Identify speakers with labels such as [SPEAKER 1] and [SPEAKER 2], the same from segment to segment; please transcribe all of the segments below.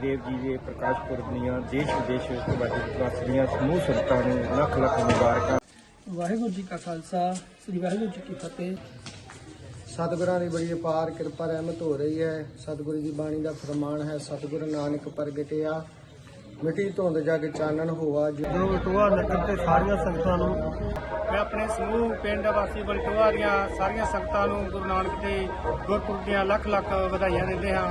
[SPEAKER 1] ਦੇਵ ਜੀ ਦੇ ਪ੍ਰਕਾਸ਼ ਪੁਰਬ ਦੀਆਂ ਦੇਸ਼ ਵਿਦੇਸ਼ ਵਿੱਚ ਤੁਹਾਡੇ ਵਸਦੀਆਂ ਸਮੂਹ ਸੰਗਤਾਂ ਨੂੰ ਲੱਖ ਲੱਖ ਮੁਬਾਰਕਾਂ।
[SPEAKER 2] ਵਾਹਿਗੁਰੂ ਜੀ ਕਾ ਖਾਲਸਾ ਸ੍ਰੀ ਵਾਹਿਗੁਰੂ ਜੀ ਕੀ ਫਤਿਹ।
[SPEAKER 3] ਸਤਿਗੁਰਾਂ ਦੀ ਬੜੀ ਅਪਾਰ ਕਿਰਪਾ ਰਹਿਮਤ ਹੋ ਰਹੀ ਹੈ। ਸਤਿਗੁਰੂ ਦੀ ਬਾਣੀ ਦਾ ਫਰਮਾਨ ਹੈ ਸਤਿਗੁਰੂ ਨਾਨਕ ਪ੍ਰਗਟਿਆ। ਮਿੱਟੀ ਧੁੰਦ ਜਗ ਚਾਨਣ ਹੋਆ ਜੋ
[SPEAKER 2] ਬਟੂਆ ਨਗਰ ਤੇ ਸਾਰੀਆਂ ਸੰਗਤਾਂ ਨੂੰ
[SPEAKER 4] ਮੈਂ ਆਪਣੇ ਸਮੂਹ ਪਿੰਡ ਵਾਸੀ ਬਲਟੋਆ ਦੀਆਂ ਸਾਰੀਆਂ ਸੰਗਤਾਂ ਨੂੰ ਗੁਰੂ ਨਾਨਕ ਦੇ ਗੁਰਪੁਰਬ ਦੀਆਂ ਲੱਖ ਲੱਖ ਵਧਾਈਆਂ ਦਿੰਦੇ ਹਾਂ।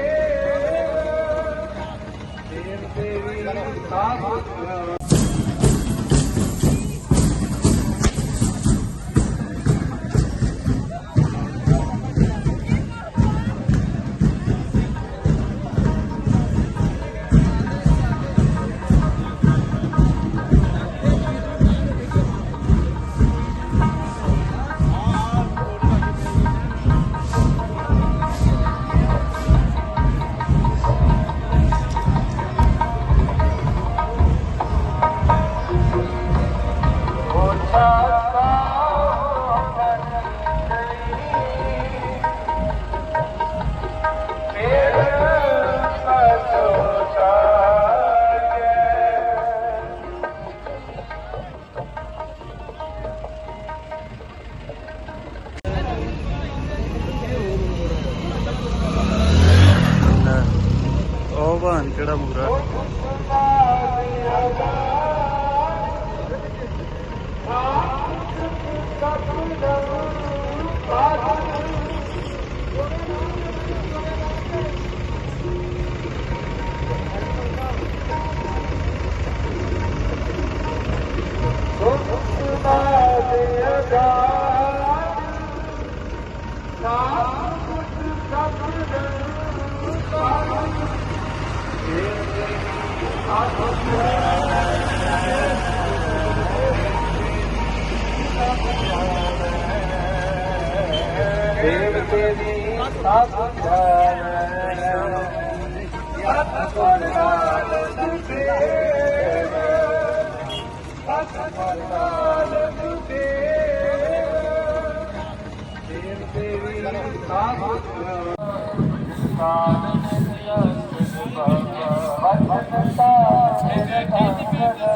[SPEAKER 5] ਤੇਰੀ ਸਭ ਜਾਣੇ
[SPEAKER 6] ਸਭ ਕੋਲਾਲ ਤੁਝੇ ਸਭ ਕੋਲਾਲ ਤੁਝੇ ਦੇਵ ਤੇਰੀ ਸਭ ਜਾਣੇ
[SPEAKER 2] ਸਾਧ ਸਿਆ ਸੁਭਾ ਵਸਤਾ ਜਗ ਜੀਤ ਕੇ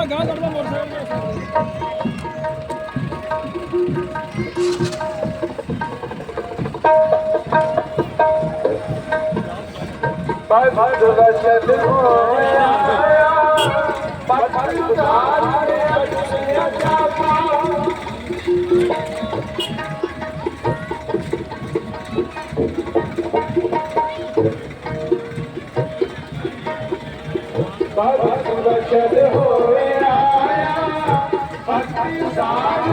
[SPEAKER 2] ਗਾ ਗਾ ਕੱਢ ਲਓ ਮੋਟਰਸਾਈਕਲ
[SPEAKER 3] ਬਾਏ ਬਾਏ ਦੁਰਗਾ ਚੇਤੇ ਹੋਇਆ ਪੱਥਰ ਉਤਾਰ ਕੇ ਦੁਨੀਆ
[SPEAKER 2] ਚਾਪਾ Bye, bye, bye, bye, bye, bye, راج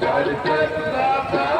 [SPEAKER 2] سرت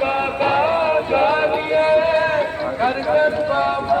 [SPEAKER 2] Obrigado, Palma.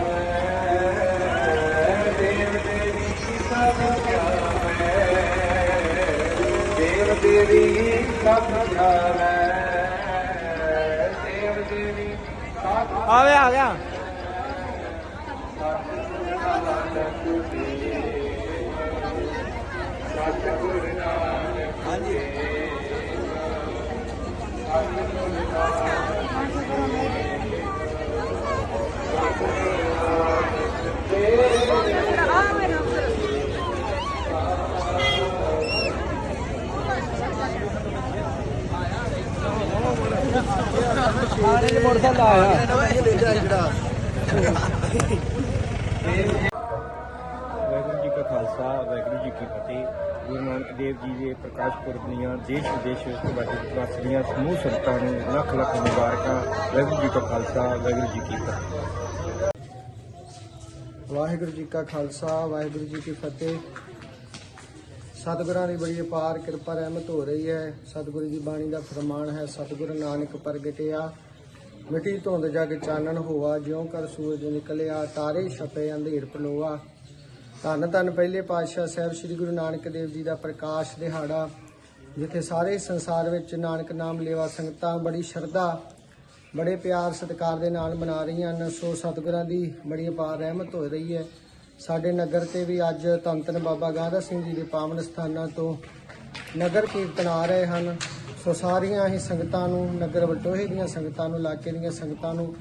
[SPEAKER 3] ਦੇਵ ਸਭ ਪਿਆਰੇ ਦੇਵ ਦੇਵੀ ਸਭ
[SPEAKER 2] ਆਵੇ ਆ ਗਿਆ। ਮੋਟਰਸਾਈਕਲ ਆਇਆ
[SPEAKER 1] ਵਾਹਿਗੁਰੂ ਜੀ ਕਾ ਖਾਲਸਾ, ਵਾਹਿਗੁਰੂ ਜੀ ਕੀ ਫਤਿਹ। ਗੁਰੂ ਨਾਨਕ ਦੇਵ ਜੀ ਦੇ ਪ੍ਰਕਾਸ਼ ਪੁਰਬ ਦੀਆਂ ਦੇਸ਼ ਵਿਦੇਸ਼ ਵਿੱਚ ਤੁਹਾਡੇ ਵਾਸੀਆਂ ਸਮੂਹ ਸੰਗਤਾਂ ਨੂੰ ਲੱਖ ਲੱਖ ਮੁਬਾਰਕਾਂ। ਵਾਹਿਗੁਰੂ ਜੀ ਕਾ ਖਾਲਸਾ, ਵਾਹਿਗੁਰੂ ਜੀ ਕੀ ਫਤਿਹ।
[SPEAKER 3] ਵਾਹਿਗੁਰੂ ਜੀ ਕਾ ਖਾਲਸਾ, ਵਾਹਿਗੁਰੂ ਜੀ ਕੀ ਫਤਿਹ। ਸਤਿਗੁਰਾਂ ਦੀ ਬੜੀ ਅਪਾਰ ਕਿਰਪਾ ਰਹਿਮਤ ਹੋ ਰਹੀ ਹੈ। ਸਤਿਗੁਰੂ ਦੀ ਬਾਣੀ ਦਾ ਫਰਮਾਨ ਹੈ, ਸਤਿਗੁਰ ਨਾਨਕ ਪ੍ਰਗਟਿਆ। ਮਿੱਟੀ ਧੁੰਦ ਜਗ ਚਾਨਣ ਹੋਆ, ਜਿਉਂ ਕਰ ਸੂਰਜ ਨਿਕਲਿਆ, ਤਾਰੇ ਛਪੇ, ਅੰਧੇਰ ਪਲੋਆ। ਧੰਨ ਧੰਨ ਪਹਿਲੇ ਪਾਤਸ਼ਾਹ ਸਾਹਿਬ ਸ੍ਰੀ ਗੁਰੂ ਨਾਨਕ ਦੇਵ ਜੀ ਦਾ ਪ੍ਰਕਾਸ਼ ਦਿਹਾੜਾ, ਜਿੱਥੇ ਸਾਰੇ ਸੰਸਾਰ ਵਿੱਚ ਨਾਨਕ ਨਾਮ ਲੇਵਾ ਸੰਗਤਾਂ ਬੜੀ ਸ਼ਰਧਾ, ਬੜੇ ਪਿਆਰ ਸਤਿਕਾਰ ਦੇ ਨਾਲ ਮਨਾ ਰਹੀਆਂ ਹਨ। ਸੋ ਸਤਿਗੁਰਾਂ ਦੀ ਬੜੀ ਅਪਾਰ ਰਹਿਮਤ ਹੋ ਰਹੀ ਹੈ। ਸਾਡੇ ਨਗਰ ਤੇ ਵੀ ਅੱਜ ਧੰਨ ਧੰਨ ਬਾਬਾ ਗਾਂਧਾ ਸਿੰਘ ਜੀ ਦੇ ਪਾਵਨ ਸਥਾਨਾਂ ਤੋਂ ਨਗਰ ਕੀਰਤਨ ਆ ਰਹੇ ਹਨ। ਸੋ ਸਾਰੀਆਂ ਹੀ ਸੰਗਤਾਂ ਨੂੰ, ਨਗਰ ਵਟੋਹੇ ਦੀਆਂ ਸੰਗਤਾਂ ਨੂੰ, ਇਲਾਕੇ ਦੀਆਂ ਸੰਗਤਾਂ ਨੂੰ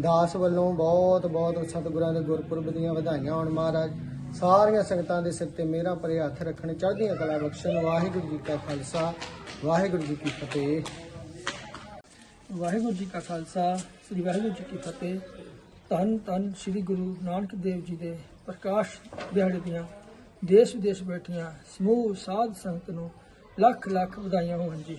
[SPEAKER 3] ਦਾਸ ਵੱਲੋਂ ਬਹੁਤ ਬਹੁਤ ਸਤਿਗੁਰਾਂ ਦੇ ਗੁਰਪੁਰਬ ਦੀਆਂ ਵਧਾਈਆਂ ਹੋਣ ਮਹਾਰਾਜ। ਸਾਰੀਆਂ ਸੰਗਤਾਂ ਦੇ ਸਿਰ ਤੇ ਮੇਰਾ ਭਰੇ ਹੱਥ ਰੱਖਣ, ਚੜ੍ਹਦੀਆਂ ਕਲਾ ਬਖਸ਼ਣ। ਵਾਹਿਗੁਰੂ ਜੀ ਕਾ ਖਾਲਸਾ, ਵਾਹਿਗੁਰੂ ਜੀ ਕੀ ਫਤਿਹ।
[SPEAKER 2] ਵਾਹਿਗੁਰੂ ਜੀ ਕਾ ਖਾਲਸਾ, ਸ੍ਰੀ ਵਾਹਿਗੁਰੂ ਜੀ ਕੀ ਫਤਿਹ। ਧੰਨ ਧੰਨ ਸ੍ਰੀ ਗੁਰੂ ਨਾਨਕ ਦੇਵ ਜੀ ਦੇ ਪ੍ਰਕਾਸ਼ ਦਿਹਾੜੇ ਦੀਆਂ ਦੇਸ਼ ਵਿਦੇਸ਼ ਬੈਠੀਆਂ ਸਮੂਹ ਸਾਧ ਸੰਗਤ ਨੂੰ ਲੱਖ ਲੱਖ ਵਧਾਈਆਂ ਹੋਣ ਜੀ।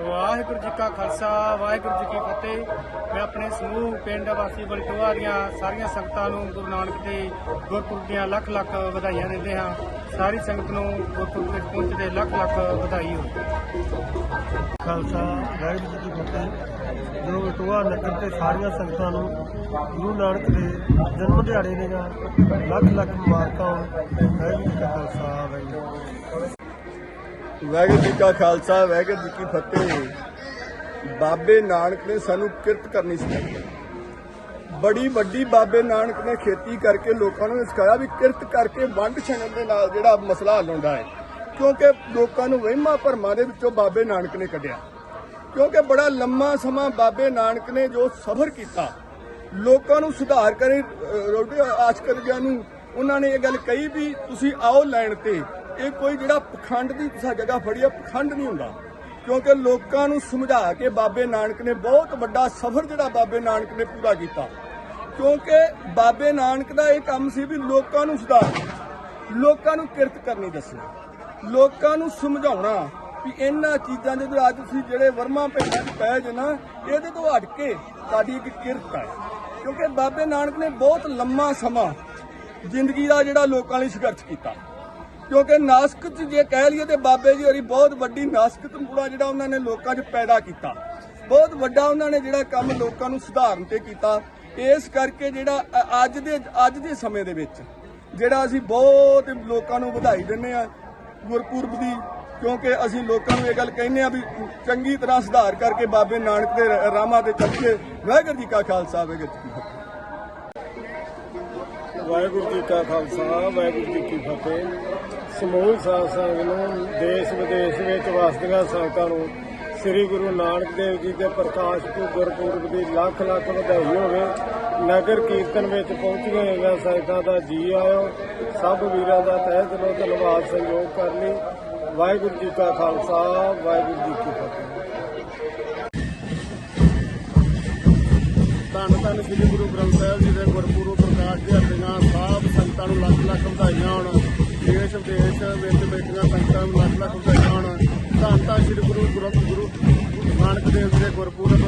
[SPEAKER 4] ਵਾਹਿਗੁਰੂ ਜੀ ਕਾ ਖਾਲਸਾ, ਵਾਹਿਗੁਰੂ ਜੀ ਕੀ ਫਤਿਹ। ਮੈਂ ਆਪਣੇ ਸਮੂਹ ਪਿੰਡ ਵਾਸੀ ਬਲਟੋਆ ਦੀਆਂ ਸਾਰੀਆਂ ਸੰਗਤਾਂ ਨੂੰ ਗੁਰੂ ਨਾਨਕ ਦੇ ਗੁਰਪੁਰਬ ਦੀਆਂ ਲੱਖ ਲੱਖ ਵਧਾਈਆਂ ਦਿੰਦੇ ਹਾਂ। ਸਾਰੀ ਸੰਗਤ ਨੂੰ ਗੁਰਪੁਰਬ ਵਿੱਚ ਪਹੁੰਚਦੇ ਲੱਖ ਲੱਖ ਵਧਾਈ ਹੋ
[SPEAKER 7] ਖਾਲਸਾ, ਵਾਹਿਗੁਰੂ ਜੀ ਕੀ ਫਤਿਹ। ਜੋ ਬਟੂਆ ਨਗਰ ਤੇ ਸਾਰੀਆਂ ਸੰਗਤਾਂ ਨੂੰ ਗੁਰੂ ਨਾਨਕ ਦੇ ਜਨਮ ਦਿਹਾੜੇ ਦੀਆਂ ਲੱਖ ਲੱਖ ਮੁਬਾਰਕਾਂ। ਵਾਹਿਗੁਰੂ ਜੀ ਕਾ ਖਾਲਸਾ, ਵਾਹਿਗੁਰੂ
[SPEAKER 8] ਵਾਹਿਗੁਰੂ ਜੀ ਕਾ ਖਾਲਸਾ, ਵਾਹਿਗੁਰੂ ਜੀ ਕੀ ਫਤਿਹ। ਬਾਬੇ ਨਾਨਕ ਨੇ ਸਾਨੂੰ ਕਿਰਤ ਕਰਨੀ ਸਿਖਾਈ। ਬੜੀ ਵੱਡੀ ਬਾਬੇ ਨਾਨਕ ਨੇ ਖੇਤੀ ਕਰਕੇ ਲੋਕਾਂ ਨੂੰ ਸਿਖਾਇਆ ਵੀ ਕਿਰਤ ਕਰਕੇ ਵੰਡ ਛਣਨ ਦੇ ਨਾਲ ਜਿਹੜਾ ਮਸਲਾ ਹੱਲ ਹੁੰਦਾ ਹੈ। ਕਿਉਂਕਿ ਲੋਕਾਂ ਨੂੰ ਵਹਿਮਾਂ ਭਰਮਾਂ ਦੇ ਵਿੱਚੋਂ ਬਾਬੇ ਨਾਨਕ ਨੇ ਕੱਢਿਆ। ਕਿਉਂਕਿ ਬੜਾ ਲੰਮਾ ਸਮਾਂ ਬਾਬੇ ਨਾਨਕ ਨੇ ਜੋ ਸਫ਼ਰ ਕੀਤਾ, ਲੋਕਾਂ ਨੂੰ ਸੁਧਾਰ ਕਰੇ ਰੋਟੀ ਆਸ਼ਕਰਜਿਆਂ ਨੂੰ ਉਹਨਾਂ ਨੇ ਇਹ ਗੱਲ ਕਹੀ ਵੀ ਤੁਸੀਂ ਆਓ ਲੈਣ ਤੇ ਇਹ ਕੋਈ ਜਿਹੜਾ ਪਖੰਡ ਦੀ ਤੁਸੀਂ ਜਗ੍ਹਾ ਫੜੀ ਆ, ਪਖੰਡ ਨਹੀਂ ਹੁੰਦਾ। ਕਿਉਂਕਿ ਲੋਕਾਂ ਨੂੰ ਸਮਝਾ ਕੇ ਬਾਬੇ ਨਾਨਕ ਨੇ ਬਹੁਤ ਵੱਡਾ ਸਫ਼ਰ ਜਿਹੜਾ ਬਾਬੇ ਨਾਨਕ ਨੇ ਪੂਰਾ ਕੀਤਾ। ਕਿਉਂਕਿ ਬਾਬੇ ਨਾਨਕ ਦਾ ਇਹ ਕੰਮ ਸੀ ਵੀ ਲੋਕਾਂ ਨੂੰ ਸੁਧਾਰ ਲੋਕਾਂ ਨੂੰ ਕਿਰਤ ਕਰਨੀ ਦੱਸਣੀ, ਲੋਕਾਂ ਨੂੰ ਸਮਝਾਉਣਾ ਵੀ ਇਹਨਾਂ ਚੀਜ਼ਾਂ ਦੇ ਜੋ ਅੱਜ ਤੁਸੀਂ ਜਿਹੜੇ ਵਰਮਾ ਪਿੰਡਾਂ 'ਚ ਪੈ ਜੇ ਨਾ, ਇਹਦੇ ਤੋਂ ਹਟ ਕੇ ਸਾਡੀ ਇੱਕ ਕਿਰਤ ਹੈ ਕਿਉਂਕਿ ਬਾਬੇ ਨਾਨਕ ਨੇ ਬਹੁਤ ਲੰਮਾ ਸਮਾਂ ਜ਼ਿੰਦਗੀ ਦਾ ਜਿਹੜਾ ਲੋਕਾਂ ਲਈ ਸੰਘਰਸ਼ ਕੀਤਾ। ਕਿਉਂਕਿ ਨਾਸਕ ਚ ਜੇ ਕਹਿ ਲਈਏ ਤੇ ਬਾਬੇ ਜੀ ਹੋਰੀ ਬਹੁਤ ਵੱਡੀ ਨਾਸਕ ਤੰਬੂੜਾ ਜਿਹੜਾ ਉਹਨਾਂ ਨੇ ਲੋਕਾਂ 'ਚ ਪੈਦਾ ਕੀਤਾ। ਬਹੁਤ ਵੱਡਾ ਉਹਨਾਂ ਨੇ ਜਿਹੜਾ ਕੰਮ ਲੋਕਾਂ ਨੂੰ ਸੁਧਾਰਨ ਤੇ ਕੀਤਾ। ਇਸ ਕਰਕੇ ਜਿਹੜਾ ਅੱਜ ਦੇ ਅੱਜ ਦੇ ਸਮੇਂ ਦੇ ਵਿੱਚ ਜਿਹੜਾ ਅਸੀਂ ਬਹੁਤ ਲੋਕਾਂ ਨੂੰ ਵਧਾਈ ਦਿੰਨੇ ਆ ਗੁਰਪੁਰਬ ਦੀ, ਕਿਉਂਕਿ ਅਸੀਂ ਲੋਕਾਂ ਨੂੰ ਇਹ ਗੱਲ ਕਹਿੰਦੇ ਆ ਵੀ ਚੰਗੀ ਤਰ੍ਹਾਂ ਸੁਧਾਰ ਕਰਕੇ ਬਾਬੇ ਨਾਨਕ ਦੇ ਰ- ਰਾਹਾਂ ਤੇ ਚੱਲੀਏ ਵਾਹਿਗੁਰੂ ਜੀ ਕਾ ਖਾਲਸਾ, ਵਾਹਿਗੁਰੂ ਜੀ ਕੀ ਫਤਿਹ।
[SPEAKER 7] ਵਾਹਿਗੁਰੂ ਜੀ ਕਾ ਖਾਲਸਾ, ਵਾਹਿਗੁਰੂ ਜੀ ਕੀ ਫਤਿਹ। ਸਮੂਹ ਸਾਧ ਸੰਗਤ ਨੂੰ ਦੇਸ਼ ਵਿਦੇਸ਼ ਵਿੱਚ ਵਸਦੀਆਂ ਸੰਗਤਾਂ ਨੂੰ ਸ੍ਰੀ ਗੁਰੂ ਨਾਨਕ ਦੇਵ ਜੀ ਦੇ ਪ੍ਰਕਾਸ਼ ਪੁਰਬ, ਗੁਰਪੁਰਬ ਦੀ ਲੱਖ ਲੱਖ ਵਧਾਈ ਹੋਵੇ। ਨਗਰ ਕੀਰਤਨ ਵਿੱਚ ਪਹੁੰਚੀਆਂ ਹੋਈਆਂ ਸੰਗਤਾਂ ਦਾ ਜੀ ਆਇਓ। ਸਭ ਵੀਰਾਂ ਦਾ ਤਹਿ ਦਿਲੋਂ ਧੰਨਵਾਦ ਸੰਯੋਗ ਕਰ ਲਈ। ਵਾਹਿਗੁਰੂ ਜੀ ਕਾ ਖਾਲਸਾ, ਵਾਹਿਗੁਰੂ ਜੀ ਕੀ ਫਤਿਹ। ਧੰਨ ਧੰਨ ਸ੍ਰੀ ਗੁਰੂ ਗ੍ਰੰਥ ਸਾਹਿਬ ਜੀ ਦੇ ਗੁਰਪੁਰਬ ਪ੍ਰਕਾਸ਼ ਦਿਹਾੜੀਆਂ ਸਭ ਸੰਗਤਾਂ ਨੂੰ ਲੱਖ ਲੱਖ ਵਧਾਈਆਂ ਹੋਣ। ਦੇਸ਼ ਵਿਦੇਸ਼ ਵਿੱਚ ਬੈਠੀਆਂ ਸੰਗਤਾਂ ਨੂੰ ਲੱਖ ਲੱਖ ਵਧਾਈਆਂ ਹੋਣ। ਧੰਨ ਧੰਨ ਸ੍ਰੀ ਗੁਰੂ ਗ੍ਰੰਥ ਗੁਰੂ ਨਾਨਕ ਦੇਵ ਜੀ ਦੇ ਗੁਰਪੁਰਬ।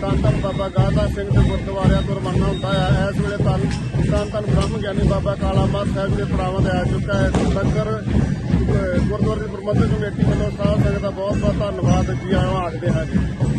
[SPEAKER 7] ਧੰਨ ਧੰਨ ਬਾਬਾ ਗਾਦਾ ਸਿੰਘ ਦੇ ਗੁਰਦੁਆਰਿਆਂ ਤੋਂ ਰਵਾਨਾ ਹੁੰਦਾ ਹੈ। ਇਸ ਵੇਲੇ ਧੰਨ ਧੰਨ ਧੰਨ ਬ੍ਰਹਮ ਗਿਆਨੀ ਬਾਬਾ ਕਾਲਾ ਮਾਤ ਸਾਹਿਬ ਦੇ ਪ੍ਰਾਵਾਂ ਤੇ ਆ ਚੁੱਕਾ ਹੈ। ਸੰਗਰ
[SPEAKER 8] ਗੁਰਦੁਆਰੇ ਦੀ ਪ੍ਰਬੰਧਕ ਕਮੇਟੀ ਵੱਲੋਂ ਸਾਧ ਸੰਗਤ ਦਾ ਬਹੁਤ ਬਹੁਤ ਧੰਨਵਾਦ। ਜੀ ਆਇਆਂ ਆਖਦੇ ਹਾਂ ਜੀ।